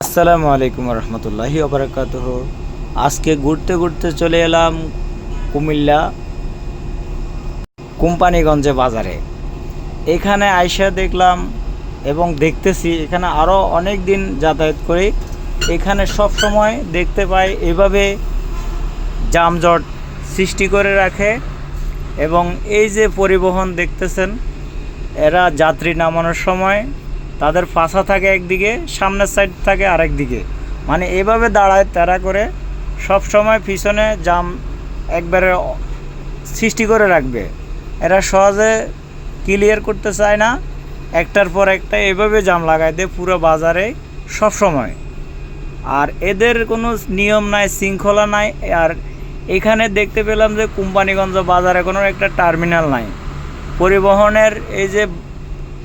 আসসালামু আলাইকুম রহমতুল্লাহি ওবরাকাত আজকে ঘুরতে ঘুরতে চলে এলাম কুমিল্লা কোম্পানিগঞ্জে বাজারে। এখানে আইসা দেখলাম এবং দেখতেছি এখানে আরও অনেক দিন যাতায়াত করি। এখানে সব সময় দেখতে পাই এভাবে যানজট সৃষ্টি করে রাখে এবং এই যে পরিবহন দেখতেছেন, এরা যাত্রী নামানোর সময় তাদের পাশা থাকে একদিকে, সামনের সাইড থাকে আরেক দিকে মানে এভাবে দাঁড়ায় তারা করে সব সময় পিছনে জাম একবারে সৃষ্টি করে রাখবে। এরা সহজে ক্লিয়ার করতে চায় না। একটার পর একটা এভাবে জাম লাগায় দেয় পুরো বাজারে সব সময়। আর এদের কোনো নিয়ম নাই, শৃঙ্খলা নাই। আর এখানে দেখতে পেলাম যে কোম্পানিগঞ্জ বাজারে কোনো একটা টার্মিনাল নাই। পরিবহনের এই যে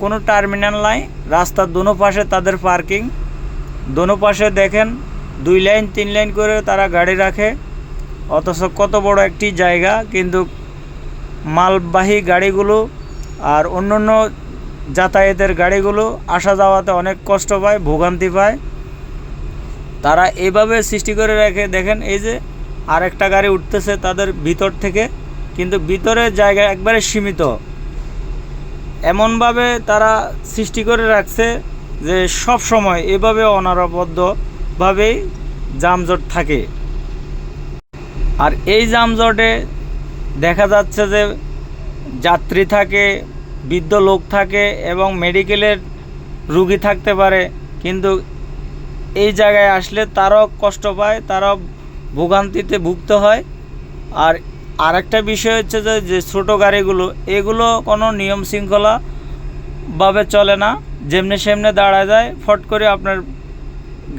কোনো টার্মিনাল নাই, রাস্তার দোনো পাশে তাদের পার্কিং। দোনো পাশে দেখেন দুই লাইন, তিন লাইন করে তারা গাড়ি রাখে। অথচ কত বড় একটি জায়গা, কিন্তু মালবাহী গাড়িগুলো আর অন্য অন্য যাতায়াতের গাড়িগুলো আসা যাওয়াতে অনেক কষ্ট পায়, ভোগান্তি পায়। তারা এভাবে সৃষ্টি করে রাখে, দেখেন এই যে আরেকটা গাড়ি উঠতেছে তাদের ভিতর থেকে, কিন্তু ভিতরের জায়গা একবারে সীমিত। এমনভাবে তারা সৃষ্টি করে রাখছে যে সব সময় এভাবে অনারবদ্ধভাবেই যানজট থাকে। আর এই যানজটে দেখা যাচ্ছে যে যাত্রী থাকে, বৃদ্ধ লোক থাকে এবং মেডিকেলের রুগী থাকতে পারে, কিন্তু এই জায়গায় আসলে তারাও কষ্ট পায়, তারাও ভোগান্তিতে ভুগতে হয়। আর আরেকটা বিষয় হচ্ছে যে যে ছোটো গাড়িগুলো, এগুলো কোনো নিয়ম শৃঙ্খলাভাবে চলে না। যেমনি সেমনি দাঁড়া যায়, ফট করে আপনার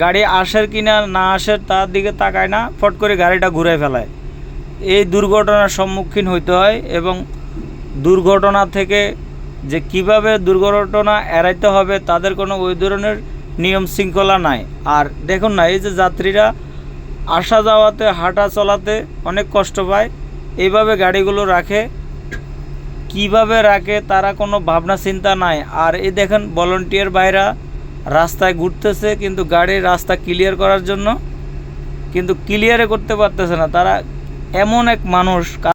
গাড়ি আসের কি না না আসের তার দিকে তাকায় না, ফট করে গাড়িটা ঘুরে ফেলায়। এই দুর্ঘটনার সম্মুখীন হইতে হয় এবং দুর্ঘটনা থেকে যে কীভাবে দুর্ঘটনা এড়াইতে হবে, তাদের কোনো ওই ধরনের নিয়ম শৃঙ্খলা নাই। আর দেখুন না, এই যে যাত্রীরা আসা যাওয়াতে হাঁটা চলাতে অনেক কষ্ট পায়। এইভাবে গাড়িগুলো রাখে, কীভাবে রাখে তারা কোনো ভাবনা চিন্তা নাই। আর এই দেখেন ভলন্টিয়ার বাইরা রাস্তায় ঘুরতেছে, কিন্তু গাড়ির রাস্তা ক্লিয়ার করার জন্য কিন্তু ক্লিয়ারে করতে পারতেছে না। তারা এমন এক মানুষ